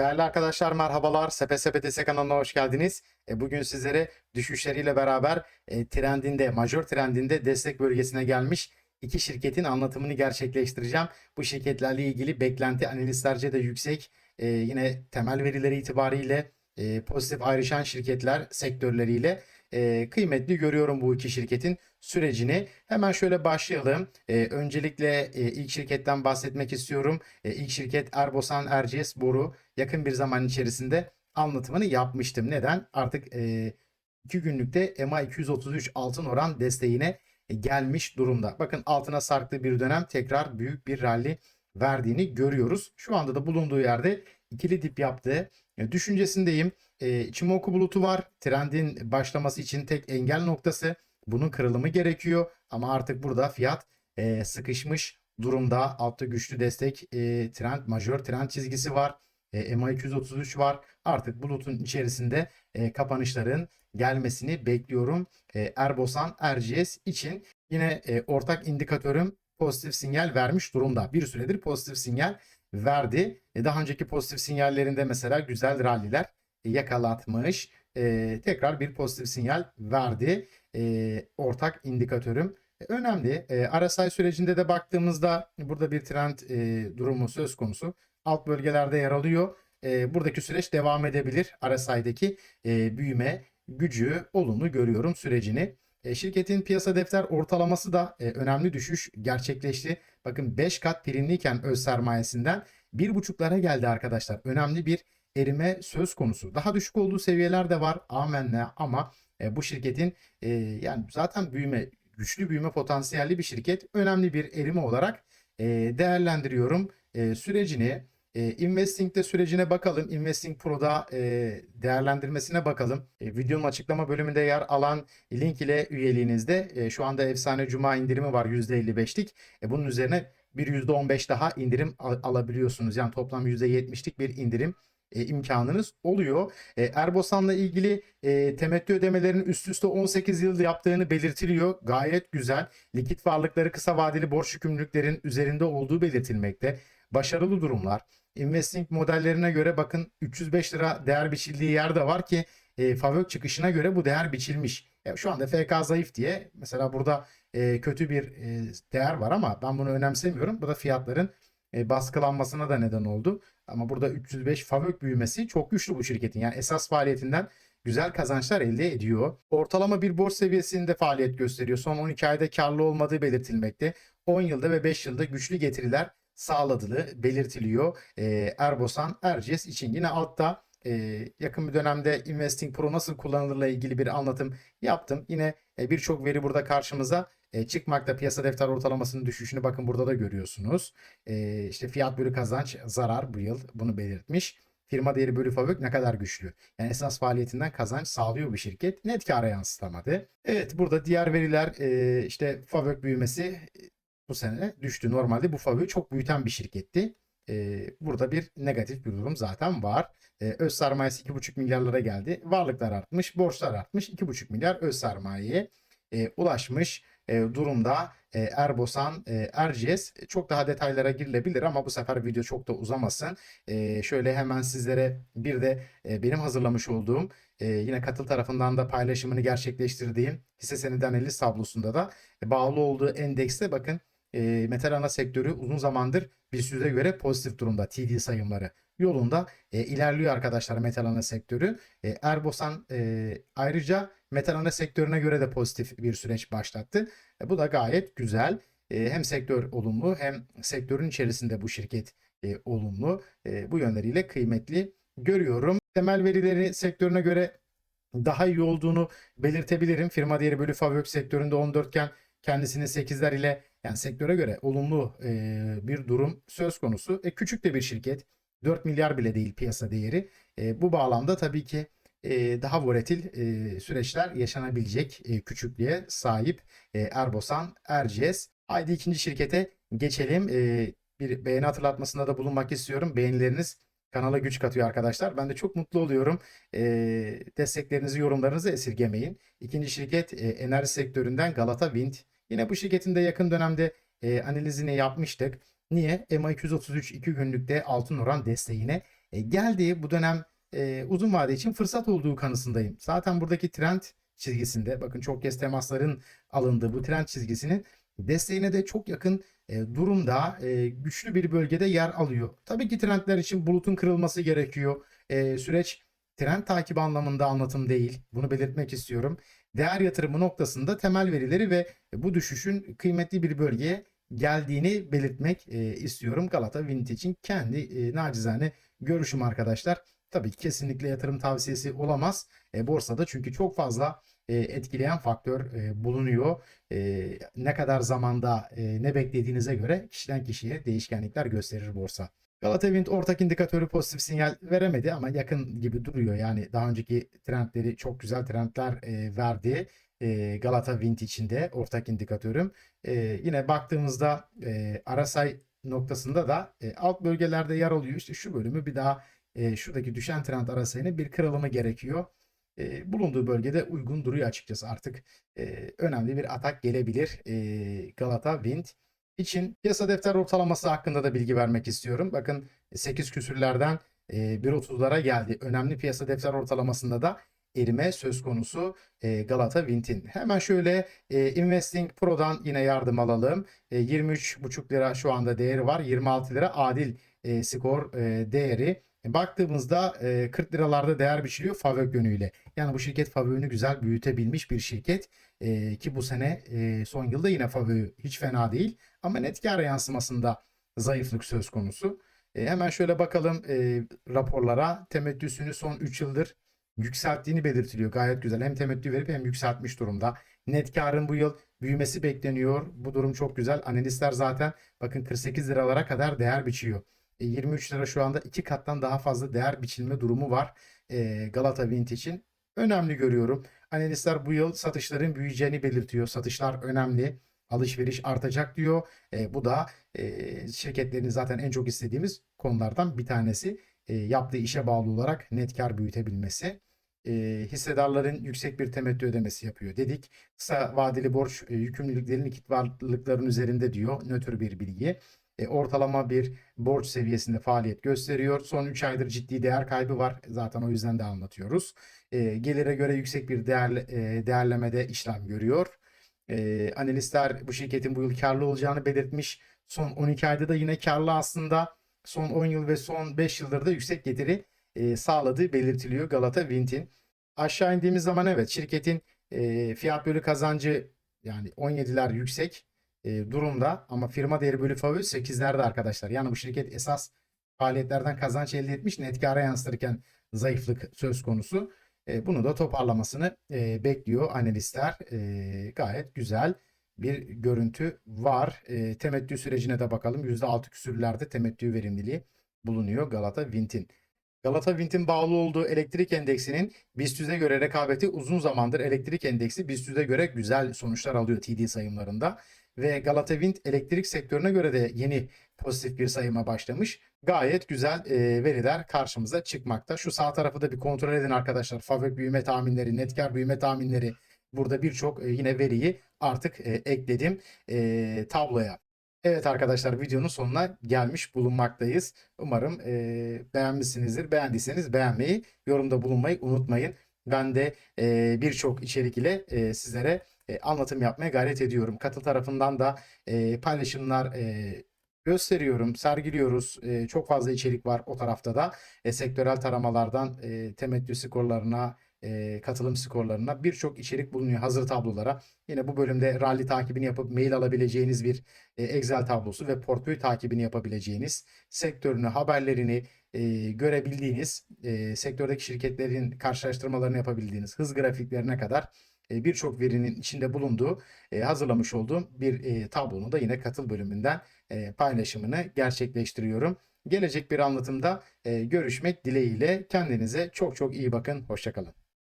Değerli arkadaşlar merhabalar. Sepe Sepetese kanalına hoş geldiniz. E, Bugün sizlere düşüşleriyle beraber e, trendinde, majör trendinde destek bölgesine gelmiş iki şirketin anlatımını gerçekleştireceğim. Bu şirketlerle ilgili beklenti analistlerce de yüksek. E, Yine temel verileri itibariyle e, pozitif ayrışan şirketler sektörleriyle e, kıymetli görüyorum bu iki şirketin sürecini. Hemen şöyle başlayalım. E, öncelikle e, ilk şirketten bahsetmek istiyorum. E, ilk şirket Erbosan Erciyes Boru yakın bir zaman içerisinde anlatımını yapmıştım. Neden? Artık e, 2 günlükte EMA 233 altın oran desteğine gelmiş durumda. Bakın altına sarktığı bir dönem tekrar büyük bir rally verdiğini görüyoruz. Şu anda da bulunduğu yerde ikili dip yaptığı e, düşüncesindeyim. E, Ichimoku bulutu var. Trendin başlaması için tek engel noktası. Bunun kırılımı gerekiyor. Ama artık burada fiyat e, sıkışmış durumda. Altta güçlü destek e, trend, majör trend çizgisi var. E, MA 233 var. Artık bulutun içerisinde e, kapanışların gelmesini bekliyorum. E, Erbosan RGS için yine e, ortak indikatörüm pozitif sinyal vermiş durumda. Bir süredir pozitif sinyal verdi. E, daha önceki pozitif sinyallerinde mesela güzel ralliler yakalatmış. E, tekrar bir pozitif sinyal verdi. E, ortak indikatörüm E, önemli. E, RSI sürecinde de baktığımızda burada bir trend e, durumu söz konusu. Alt bölgelerde yer alıyor. E, buradaki süreç devam edebilir. RSI'deki e, büyüme gücü olumlu görüyorum sürecini. E, şirketin piyasa defter ortalaması da e, önemli düşüş gerçekleşti. Bakın 5 kat primliyken öz sermayesinden 1,5'lara geldi arkadaşlar. Önemli bir erime söz konusu. Daha düşük olduğu seviyeler de var. Amenna ama e, bu şirketin yani zaten büyüme güçlü büyüme potansiyelli bir şirket. Önemli bir erime olarak değerlendiriyorum sürecini. E, Investing'de sürecine bakalım. Investing Pro'da e, değerlendirmesine bakalım. E, videonun açıklama bölümünde yer alan link ile üyeliğinizde e, şu anda efsane cuma indirimi var %55'lik. E, bunun üzerine bir %15 daha indirim al- alabiliyorsunuz. Yani toplam %70'lik bir indirim e, imkanınız oluyor. E, Erbosan'la ilgili e, temettü ödemelerinin üst üste 18 yıl yaptığını belirtiliyor. Gayet güzel. Likit varlıkları kısa vadeli borç yükümlülüklerin üzerinde olduğu belirtilmekte. Başarılı durumlar. Investing modellerine göre bakın 305 lira değer biçildiği yer de var ki e, Favök çıkışına göre bu değer biçilmiş. E, şu anda FK zayıf diye mesela burada e, kötü bir e, değer var ama ben bunu önemsemiyorum. Bu da fiyatların e, baskılanmasına da neden oldu. Ama burada 305 Favök büyümesi çok güçlü bu şirketin. Yani esas faaliyetinden güzel kazançlar elde ediyor. Ortalama bir borç seviyesinde faaliyet gösteriyor. Son 12 ayda karlı olmadığı belirtilmekte. 10 yılda ve 5 yılda güçlü getiriler sağladığı belirtiliyor. E, Erbosan Erciyes için yine altta e, yakın bir dönemde Investing Pro nasıl kullanılırla ilgili bir anlatım yaptım. Yine e, birçok veri burada karşımıza e, çıkmakta. Piyasa defter ortalamasının düşüşünü bakın burada da görüyorsunuz. E, işte fiyat bölü kazanç zarar bu yıl bunu belirtmiş. Firma değeri bölü fabrik ne kadar güçlü. Yani esas faaliyetinden kazanç sağlıyor bir şirket. Net kâra yansıtamadı. Evet burada diğer veriler e, işte fabrik büyümesi bu sene düştü. Normalde bu fabriği çok büyüten bir şirketti. E, burada bir negatif bir durum zaten var. E, öz sermayesi 2,5 milyarlara geldi. Varlıklar artmış, borçlar artmış. 2,5 milyar öz sermayeye e, ulaşmış e, durumda e, Erbosan, e, Erciyes. Çok daha detaylara girilebilir ama bu sefer video çok da uzamasın. E, şöyle hemen sizlere bir de e, benim hazırlamış olduğum e, yine katıl tarafından da paylaşımını gerçekleştirdiğim hisse senedi analiz tablosunda da e, bağlı olduğu endekste bakın e, metal ana sektörü uzun zamandır BIST yüze göre pozitif durumda TD sayımları yolunda e, ilerliyor arkadaşlar metal ana sektörü. E, Erbosan e, ayrıca metal ana sektörüne göre de pozitif bir süreç başlattı. E, bu da gayet güzel. E, hem sektör olumlu hem sektörün içerisinde bu şirket e, olumlu. E, bu yönleriyle kıymetli görüyorum. Temel verileri sektörüne göre daha iyi olduğunu belirtebilirim. Firma değeri bölü Favök sektöründe 14 iken kendisini 8'ler ile yani sektöre göre olumlu e, bir durum söz konusu. E, küçük de bir şirket. 4 milyar bile değil piyasa değeri. E, bu bağlamda tabii ki e, daha volatil e, süreçler yaşanabilecek e, küçüklüğe sahip e, Erbosan Erciyes. Haydi ikinci şirkete geçelim. E, bir beğeni hatırlatmasında da bulunmak istiyorum. Beğenileriniz kanala güç katıyor arkadaşlar. Ben de çok mutlu oluyorum. E, desteklerinizi, yorumlarınızı esirgemeyin. İkinci şirket e, enerji sektöründen Galata Wind. Yine bu şirketin de yakın dönemde e, analizini yapmıştık. Niye? EMA 233 2 günlükte altın oran desteğine e, geldiği bu dönem e, uzun vade için fırsat olduğu kanısındayım. Zaten buradaki trend çizgisinde bakın çok kez temasların alındığı bu trend çizgisinin desteğine de çok yakın e, durumda e, güçlü bir bölgede yer alıyor. Tabii ki trendler için bulutun kırılması gerekiyor. E, süreç trend takibi anlamında anlatım değil. Bunu belirtmek istiyorum. Değer yatırımı noktasında temel verileri ve bu düşüşün kıymetli bir bölgeye geldiğini belirtmek istiyorum. Galata Vintage'in kendi e, nacizane görüşüm arkadaşlar. Tabii kesinlikle yatırım tavsiyesi olamaz borsada çünkü çok fazla etkileyen faktör e, bulunuyor. E, ne kadar zamanda e, ne beklediğinize göre kişiden kişiye değişkenlikler gösterir borsa. Galata Wind ortak indikatörü pozitif sinyal veremedi ama yakın gibi duruyor. Yani daha önceki trendleri çok güzel trendler e, verdi. E, Galata Wind içinde ortak indikatörüm. E, yine baktığımızda e, RSI noktasında da e, alt bölgelerde yer alıyor. İşte şu bölümü bir daha e, şuradaki düşen trend RSI'nin bir kırılımı gerekiyor. E, bulunduğu bölgede uygun duruyor açıkçası. Artık e, önemli bir atak gelebilir e, Galata Wind için piyasa defter ortalaması hakkında da bilgi vermek istiyorum. Bakın 8 küsürlerden e, 1.30'lara geldi. Önemli piyasa defter ortalamasında da erime söz konusu e, Galata Wind'in. Hemen şöyle e, Investing Pro'dan yine yardım alalım. E, 23,5 lira şu anda değeri var. 26 lira adil e, skor e, değeri. E, Baktığımızda e, 40 liralarda değer biçiliyor Favök yönüyle. Yani bu şirket Favök'ünü güzel büyütebilmiş bir şirket. E, ki bu sene e, son yılda yine Favök hiç fena değil. Ama net kar yansımasında zayıflık söz konusu. E, hemen şöyle bakalım e, raporlara. Temettüsünü son 3 yıldır yükselttiğini belirtiliyor. Gayet güzel. Hem temettü verip hem yükseltmiş durumda. Net karın bu yıl büyümesi bekleniyor. Bu durum çok güzel. Analistler zaten bakın 48 liralara kadar değer biçiyor. E, 23 lira şu anda iki kattan daha fazla değer biçilme durumu var e, Galata Wind için. Önemli görüyorum. Analistler bu yıl satışların büyüyeceğini belirtiyor. Satışlar önemli. Alışveriş artacak diyor. E, bu da e, şirketlerin zaten en çok istediğimiz konulardan bir tanesi. E, yaptığı işe bağlı olarak net kar büyütebilmesi. E, hissedarların yüksek bir temettü ödemesi yapıyor dedik. Kısa vadeli borç e, yükümlülüklerin likit varlıkların üzerinde diyor. Nötr bir bilgi. E, ortalama bir borç seviyesinde faaliyet gösteriyor. Son 3 aydır ciddi değer kaybı var. Zaten o yüzden de anlatıyoruz. E, gelire göre yüksek bir değerle, e, değerlemede işlem görüyor. E, analistler bu şirketin bu yıl karlı olacağını belirtmiş. Son 12 ayda da yine karlı aslında. Son 10 yıl ve son 5 yıldır da yüksek getiri e, sağladığı belirtiliyor Galata Wind'in. Aşağı indiğimiz zaman evet şirketin fiyat bölü kazancı yani 17'ler yüksek e, durumda ama firma değeri bölü favori 8'lerde arkadaşlar. Yani bu şirket esas faaliyetlerden kazanç elde etmiş net kâra yansıtırken zayıflık söz konusu. E, bunu da toparlamasını e, bekliyor analistler. E, gayet güzel bir görüntü var. E, temettü sürecine de bakalım. %6 küsürlerde temettü verimliliği bulunuyor Galata Wind'in. Galata Wind'in bağlı olduğu elektrik endeksinin BIST 100'e göre rekabeti uzun zamandır elektrik endeksi BIST 100'e göre güzel sonuçlar alıyor TD sayımlarında. Ve Galata Wind elektrik sektörüne göre de yeni pozitif bir sayıma başlamış. Gayet güzel e, veriler karşımıza çıkmakta. Şu sağ tarafı da bir kontrol edin arkadaşlar. Favök büyüme tahminleri, net kar büyüme tahminleri. Burada birçok e, yine veriyi artık e, ekledim e, tabloya. Evet arkadaşlar videonun sonuna gelmiş bulunmaktayız. Umarım e, beğenmişsinizdir. Beğendiyseniz beğenmeyi, yorumda bulunmayı unutmayın. Ben de e, birçok içerik ile e, sizlere e, anlatım yapmaya gayret ediyorum. Katıl tarafından da e, paylaşımlar e, gösteriyorum, sergiliyoruz. E, çok fazla içerik var o tarafta da. E, sektörel taramalardan e, temettü skorlarına, e, katılım skorlarına birçok içerik bulunuyor hazır tablolara. Yine bu bölümde rally takibini yapıp mail alabileceğiniz bir e, Excel tablosu ve portföy takibini yapabileceğiniz, sektörünü, haberlerini e, görebildiğiniz, e, sektördeki şirketlerin karşılaştırmalarını yapabildiğiniz hız grafiklerine kadar e, birçok verinin içinde bulunduğu e, hazırlamış olduğum bir e, tablonun da yine katıl bölümünden e, paylaşımını gerçekleştiriyorum. Gelecek bir anlatımda e, görüşmek dileğiyle kendinize çok çok iyi bakın. Hoşçakalın.